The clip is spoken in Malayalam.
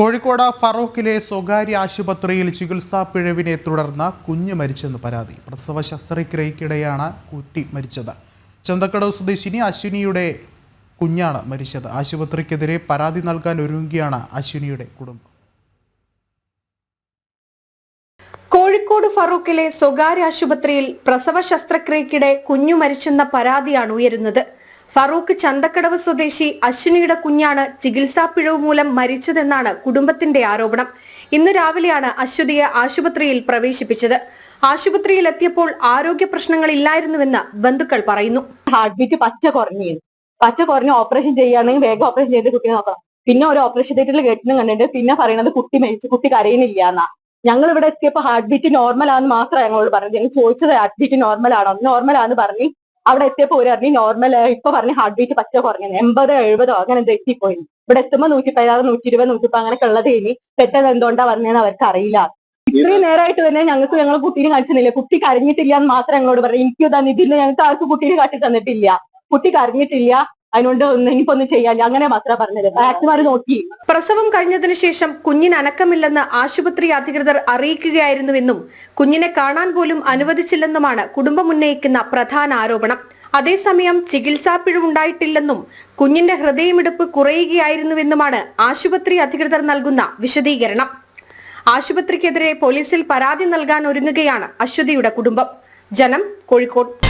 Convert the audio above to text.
കോഴിക്കോട് ഫറൂഖിലെ സ്വകാര്യ ആശുപത്രിയിൽ ചികിത്സാ പിഴവിനെ തുടർന്ന് കുഞ്ഞ് മരിച്ചെന്ന് പരാതി. പ്രസവ ശസ്ത്രക്രിയക്കിടെയാണ് കുട്ടി മരിച്ചത്. ചന്തക്കടവ് സ്വദേശിനി അശ്വിനിയുടെ കുഞ്ഞാണ് മരിച്ചത്. ആശുപത്രിക്കെതിരെ പരാതി നൽകാൻ ഒരുങ്ങുകയാണ് അശ്വിനിയുടെ കുടുംബം. കോഴിക്കോട് ഫറൂഖിലെ സ്വകാര്യ ആശുപത്രിയിൽ പ്രസവ ശസ്ത്രക്രിയക്കിടെ കുഞ്ഞു മരിച്ചെന്ന പരാതിയാണ് ഉയരുന്നത്. ഫറൂഖ് ചന്തക്കടവ് സ്വദേശി അശ്വിനിയുടെ കുഞ്ഞാണ് ചികിത്സാ പിഴവ് മൂലം മരിച്ചതെന്നാണ് കുടുംബത്തിന്റെ ആരോപണം. ഇന്ന് രാവിലെയാണ് അശ്വതിയെ ആശുപത്രിയിൽ പ്രവേശിപ്പിച്ചത്. ആശുപത്രിയിൽ എത്തിയപ്പോൾ ആരോഗ്യ പ്രശ്നങ്ങൾ ഇല്ലായിരുന്നുവെന്ന് ബന്ധുക്കൾ പറയുന്നു. ഹാർട്ട് ബീറ്റ് പച്ച കുറഞ്ഞു പച്ച കുറഞ്ഞ് ഓപ്പറേഷൻ ചെയ്യുകയാണെങ്കിൽ വേഗം ഓപ്പറേഷൻ ചെയ്ത് കുട്ടിയെ നോക്കണം. പിന്നെ ഒരു ഓപ്പറേഷൻ തിയേറ്ററിൽ കേട്ടിന് കണ്ടിട്ട് പിന്നെ പറയുന്നത് കുട്ടി മരിച്ചു കുട്ടി കരയുന്നില്ല എന്നാ. ഞങ്ങൾ ഇവിടെ എത്തിയപ്പോൾ ഹാർട്ട് ബീറ്റ് നോർമൽ ആണെന്ന് മാത്രമേ ഞങ്ങളോട് പറഞ്ഞത്. ഞങ്ങൾ ചോദിച്ചത് ഹാർട്ട് ബീറ്റ് നോർമൽ ആണോ? നോർമൽ ആണെന്ന് പറഞ്ഞ് അവിടെ എത്തിയപ്പോ ഒരു അറിഞ്ഞ് നോർമൽ ഇപ്പൊ പറഞ്ഞ ഹാർട്ട് ബീറ്റ് പച്ച കുറഞ്ഞു എൺപതോ എഴുപതോ അങ്ങനെ എന്താ എത്തിപ്പോയി ഇവിടെ എത്തുമ്പോ നൂറ്റി പതിനാറ് നൂറ്റി ഇരുപത് നൂറ്റി അങ്ങനെയൊക്കെ ഉള്ളത് ഇനി പെട്ടെന്ന് എന്തുകൊണ്ടാ പറഞ്ഞതെന്ന് അവർക്ക് അറിയില്ല. ഇത്രയും നേരമായിട്ട് തന്നെ ഞങ്ങൾക്ക് ഞങ്ങൾ കുട്ടീനെ കാണിച്ചിട്ടില്ല കുട്ടി കരഞ്ഞിട്ടില്ല എന്ന് മാത്രം ഞങ്ങളോട് പറഞ്ഞു. എനിക്ക് ഇതിന് ഞങ്ങൾക്ക് ആർക്കും കുട്ടീനെ കാട്ടി തന്നിട്ടില്ല. കുട്ടി കരഞ്ഞിട്ടില്ല. അതിനോണ്ട് ഇനിയിപ്പോ ഒന്നും ചെയ്യാനില്ല. അങ്ങനെ മാത്രമേ പറഞ്ഞത്. ഡാക്ടർമാർ നോക്കി. പ്രസവം കഴിഞ്ഞതിനു ശേഷം കുഞ്ഞിന് അനക്കമില്ലെന്ന് ആശുപത്രി അധികൃതർ അറിയിക്കുകയായിരുന്നുവെന്നും കുഞ്ഞിനെ കാണാൻ പോലും അനുവദിച്ചില്ലെന്നുമാണ് കുടുംബം ഉന്നയിക്കുന്ന പ്രധാന ആരോപണം. അതേസമയം ചികിത്സാ പിഴവുണ്ടായിട്ടില്ലെന്നും കുഞ്ഞിന്റെ ഹൃദയമിടിപ്പ് കുറയുകയായിരുന്നുവെന്നുമാണ് ആശുപത്രി അധികൃതർ നൽകുന്ന വിശദീകരണം. ആശുപത്രിക്കെതിരെ പോലീസിൽ പരാതി നൽകാൻ ഒരുങ്ങുകയാണ് അശ്വതിയുടെ കുടുംബം. ജനം കോഴിക്കോട്.